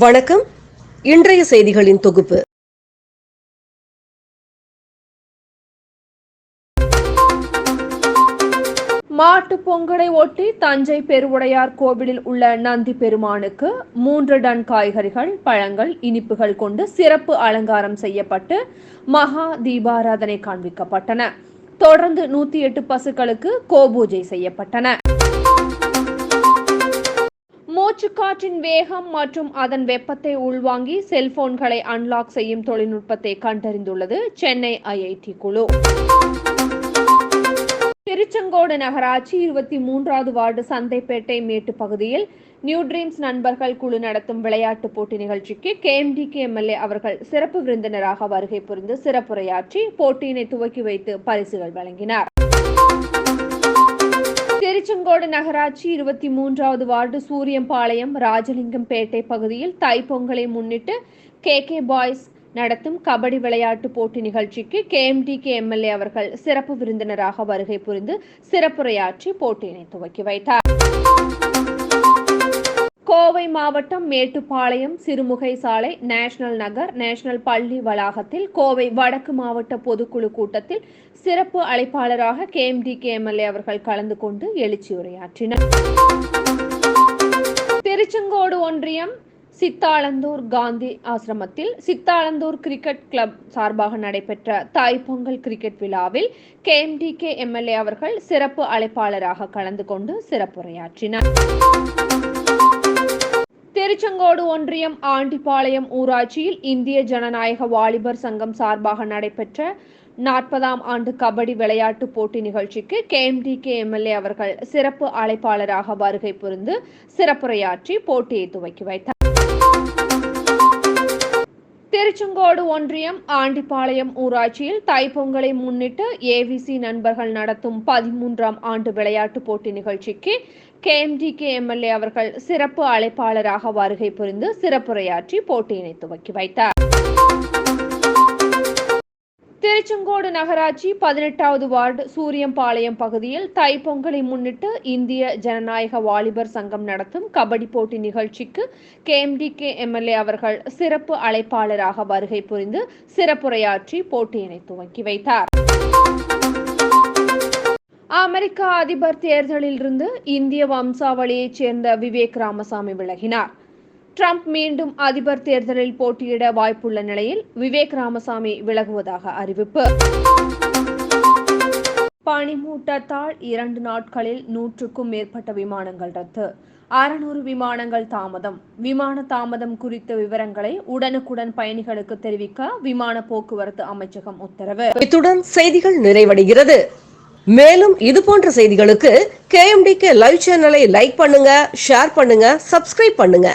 வணக்கம். இன்றைய செய்திகளின் தொகுப்பு. மாட்டுப் பொங்கலை ஒட்டி தஞ்சை பெருவுடையார் கோவிலில் உள்ள நந்தி பெருமானுக்கு மூன்று டன் காய்கறிகள் பழங்கள் இனிப்புகள் கொண்டு சிறப்பு அலங்காரம் செய்யப்பட்டு மகா தீபாராதனை காண்பிக்கப்பட்டன. தொடர்ந்து நூத்தி எட்டு பசுக்களுக்கு கோபூஜை செய்யப்பட்டன. காற்றின் வேகம் மற்றும் அதன் வெப்பத்தை உள்வாங்கி செல்போன்களை அன்லாக் செய்யும் தொழில்நுட்பத்தை கண்டறிந்துள்ளது சென்னை ஐஐடி குழு. திருச்செங்கோடு நகராட்சி இருபத்தி மூன்றாவது வார்டு சந்தைப்பேட்டை மேட்டு பகுதியில் நியூ ட்ரீம்ஸ் நண்பர்கள் குழு நடத்தும் விளையாட்டுப் போட்டி நிகழ்ச்சிக்கு கேஎம்டிகே எம்எல்ஏ அவர்கள் சிறப்பு விருந்தினராக வருகை புரிந்து சிறப்புரையாற்றி போட்டியினை துவக்கி வைத்து பரிசுகள் வழங்கினார். திருச்செங்கோடு நகராட்சி இருபத்தி மூன்றாவது வார்டு சூரியம்பாளையம் ராஜலிங்கம் பேட்டை பகுதியில் தைப்பொங்கலை முன்னிட்டு கே கே பாய்ஸ் நடத்தும் கபடி விளையாட்டு போட்டி நிகழ்ச்சிக்கு கேஎம்டிகே எம்எல்ஏ அவர்கள் சிறப்பு விருந்தினராக வருகை புரிந்து சிறப்புரையாற்றி போட்டியினை துவக்கி வைத்தார். கோவை மாவட்டம் மேட்டுப்பாளையம் சிறுமுகை சாலை நேஷனல் நகர் நேஷனல் பள்ளி வளாகத்தில் கோவை வடக்கு மாவட்ட பொதுக்குழு கூட்டத்தில் சிறப்பு அழைப்பாளராக கேஎம்டிகே எம்எல்ஏ அவர்கள் கலந்து கொண்டு எழுச்சி உரையாற்றினர் திருச்செங்கோடு ஒன்றியம் சித்தாளந்தூர் காந்தி ஆசிரமத்தில் சித்தாளந்தூர் கிரிக்கெட் கிளப் சார்பாக நடைபெற்ற தாய்ப்பொங்கல் கிரிக்கெட் விழாவில் கேஎம்டிகே எம்எல்ஏ அவர்கள் சிறப்பு அழைப்பாளராக கலந்து கொண்டு சிறப்புரையாற்றினர். திருச்செங்கோடு ஒன்றியம் ஆண்டிப்பாளையம் ஊராட்சியில் இந்திய ஜனநாயக வாலிபர் சங்கம் சார்பாக நடைபெற்ற நாற்பதாம் ஆண்டு கபடி விளையாட்டு போட்டி நிகழ்ச்சிக்கு கேஎம்டிகே எம்எல்ஏ அவர்கள் சிறப்பு அழைப்பாளராக வருகை புரிந்து சிறப்புரையாற்றி போட்டியை துவக்கி வைத்தார். திருச்செங்கோடு ஒன்றியம் ஆண்டிப்பாளையம் ஊராட்சியில் தைப்பொங்கலை முன்னிட்டு ஏவிசி நண்பர்கள் நடத்தும் பதிமூன்றாம் ஆண்டு விளையாட்டு போட்டி நிகழ்ச்சிக்கு கேஎம்டிகே எம்எல்ஏ அவர்கள் சிறப்பு அழைப்பாளராக வருகை புரிந்து சிறப்புரையாற்றி போட்டியினை துவக்கி வைத்தார். திருச்செங்கோடு நகராட்சி பதினெட்டாவது வார்டு சூரியம்பாளையம் பகுதியில் தைப்பொங்கலை முன்னிட்டு இந்திய ஜனநாயக வாலிபர் சங்கம் நடத்தும் கபடி போட்டி நிகழ்ச்சிக்கு கேஎம்டிகே எம்எல்ஏ அவர்கள் சிறப்பு அழைப்பாளராக வருகை புரிந்து சிறப்புரையாற்றி போட்டியினை துவக்கி வைத்தார். அமெரிக்க அதிபர் தேர்தலில் இருந்து இந்திய வம்சாவளியைச் சேர்ந்த விவேக் ராமசாமி விலகினார். ட்ரம்ப் மீண்டும் அதிபர் தேர்தலில் போட்டியிட வாய்ப்புள்ள நிலையில் விவேக் ராமசாமி விலகுவதாக அறிவிப்பு. பனிமூட்டத்தால் இரண்டு நாட்களில் நூற்றுக்கும் மேற்பட்ட விமானங்கள் ரத்து. அறுநூறு விமானங்கள் தாமதம். விமான தாமதம் குறித்த விவரங்களை உடனுக்குடன் பயணிகளுக்கு தெரிவிக்க விமான போக்குவரத்து அமைச்சகம் உத்தரவு. இத்துடன் செய்திகள் நிறைவடைகிறது. மேலும் இது போன்ற செய்திகளுக்கு கேஎம்டிகே லைவ் சேனலை லைக் பண்ணுங்க ஷேர் பண்ணுங்க சப்ஸ்கிரைப் பண்ணுங்க.